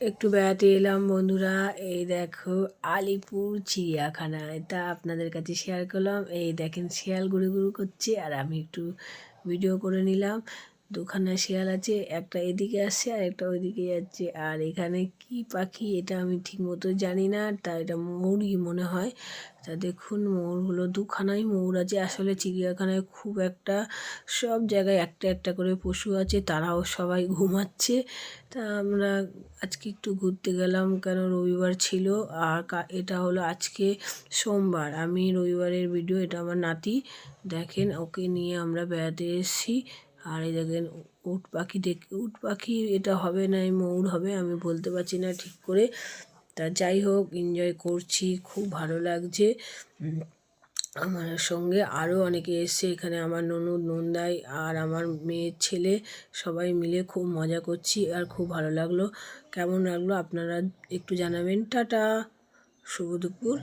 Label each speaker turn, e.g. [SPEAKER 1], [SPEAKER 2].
[SPEAKER 1] একটু বেড়াতে এলাম, বন্ধুরা। এই দেখো, আলিপুর চিড়িয়াখানায়। তা আপনাদের কাছে শেয়ার করলাম। এই দেখেন, শিয়াল গুরু গুরু করছে, আর আমি একটু ভিডিও করে নিলাম। দুখানা শিয়াল আছে, একটা এদিকে আসছে আর একটা ওইদিকে যাচ্ছে। আর এখানে কি পাখি এটা আমি ঠিক মতো জানি না তা এটা ময়ূরই মনে হয়? তা দেখুন ময়ূরগুলো দুখানাই ময়ূর আছে। আসলে চিড়িয়াখানায় খুব একটা সব জায়গায় একটা একটা করে পশু আছে, তারাও সবাই ঘুমাচ্ছে। তা আমরা আজকে একটু ঘুরতে গেলাম কেন রবিবার ছিল, আর এটা হলো আজকে সোমবার। আমি রবিবারের ভিডিও এটা আমার নাতি। দেখেন, ওকে নিয়ে আমরা বেড়াতে এসেছি। আর এই দেখেন উট পাখি দেখ উট পাখি এটা হবে না, এই ময়ূর হবে, আমি বলতে পারছি না ঠিক করে। তা যাই হোক এনজয় করছি, খুব ভালো লাগছে। আমার সঙ্গে আরও অনেকে এসছে, এখানে আমার ননদ নন্দাই আর আমার মেয়ের ছেলে, সবাই মিলে খুব মজা করছি আর খুব ভালো লাগল। কেমন লাগল আপনারা একটু জানাবেন। টাটা, শুভ দুপুর।